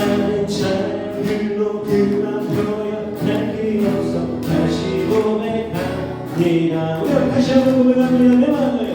나는 자유로 그만둬야 할게 없어 다시 고백합니다 고백하시고 고백합니다 내 마음을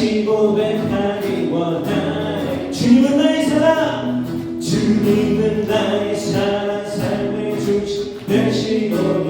다시 고백하기 원하네. 주님은 나의 사랑. 주님은 나의 사랑. 삶의 주시 되시오니.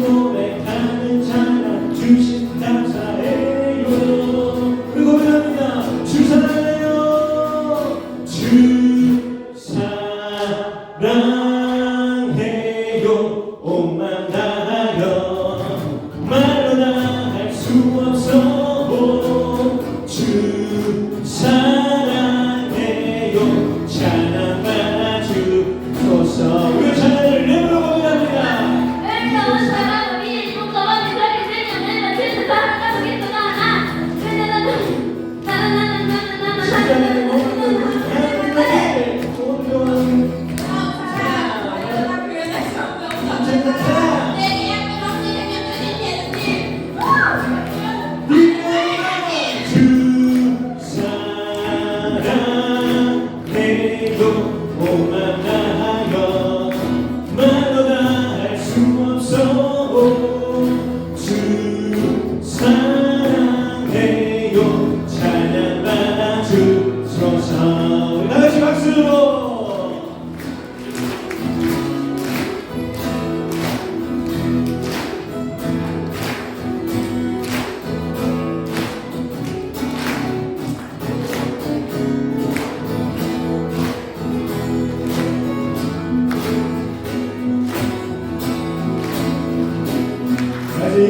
고백하는 자랑 주신 사랑해요. 주 사랑해요. 온맘 다하여 말로 다 할 수 없어 주 사랑해요. అది